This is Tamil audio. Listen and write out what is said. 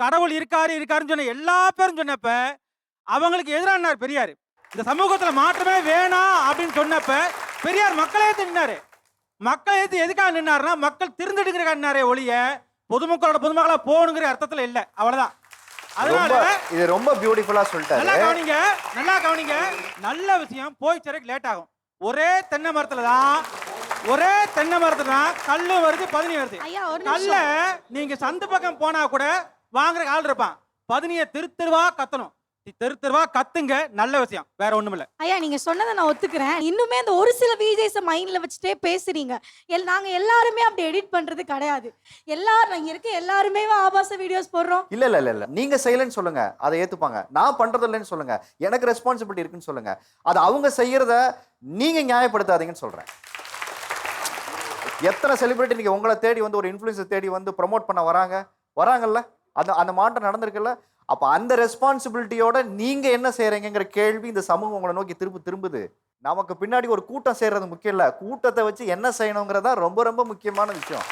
கடவுள் இருக்காரு இருக்காருன்னு சொன்ன எல்லா பேரும் சொன்னப்ப அவங்களுக்கு எதிரானார் பெரியார். இந்த சமூகத்துல மாற்றமே வேணாம் அப்படின்னு சொன்னப்ப பெரியார் மக்களை ஏத்து நின்னாரு. மக்களை ஏத்து எதுக்காக நின்னாருன்னா மக்கள் திருந்தெடுக்கிற நின்னாரே ஒழிய பொதுமக்களோட பொதுமக்களா போகணுங்கிற அர்த்தத்துல இல்ல. அவ்வளவுதான். ரொம்ப அதனால இது ரொம்ப பியூட்டிஃபுல்லா நல்லா சொல்லிட்டாரு கவனிங்க நல்லா கவனிங்க. நல்ல விஷயம் போய் சேரக்கு லேட் ஆகும். ஒரே தென்னை மரத்துல தான் ஒரே தென்னை மரத்துல தான் கல்லு வருது பதினி வருது. ஐயா ஒரு கல்ல நீங்க சந்து பக்கம் போனா கூட வாங்குற ஆள் இருப்பான். பதினிய தெரு தெருவா கத்தணும். நீ தெரு தெருவா கத்துங்க நல்ல விஷயம். வேற ஒண்ணும் இல்ல ஐயா நீங்க சொன்னதை நான் ஒத்துக்கிறேன். இன்னுமே அந்த ஒரு சில விஜய்ஸ் மைண்ட்ல வச்சுட்டே பேசுறீங்க. எல் நாங்க எல்லாருமே அப்படி எடிட் பண்றது கிடையாது. எல்லாரும் இங்க இருக்க எல்லாருமே ஆபாச வீடியோஸ் போடுறோம். இல்ல இல்ல இல்ல இல்ல. நீங்க செய்யலன்னு சொல்லுங்க. அதை ஏத்துப்பாங்க. நான் பண்றது இல்லைன்னு சொல்லுங்க. எனக்கு ரெஸ்பான்சிபிலிட்டி இருக்குன்னு சொல்லுங்க. அது அவங்க செய்யறத நீங்க நியாயப்படுத்தாதீங்கன்னு சொல்றேன். எத்தனை செலிபிரிட்டி நீங்க உங்களை தேடி வந்து ஒரு இன்ஃப்ளூயன்ஸர் தேடி வந்து ப்ரோமோட் பண்ண வராங்க? வராங்கல்ல? அந்த அந்த மாற்றம் நடந்திருக்குல்ல? அப்போ அந்த ரெஸ்பான்சிபிலிட்டியோட நீங்கள் என்ன செய்கிறீங்கிற கேள்வி இந்த சமூகம் உங்களை நோக்கி திரும்ப திரும்புது. நமக்கு பின்னாடி ஒரு கூட்டம் செய்கிறது முக்கியம் இல்லை. கூட்டத்தை வச்சு என்ன செய்யணுங்கிறதா ரொம்ப ரொம்ப முக்கியமான விஷயம்.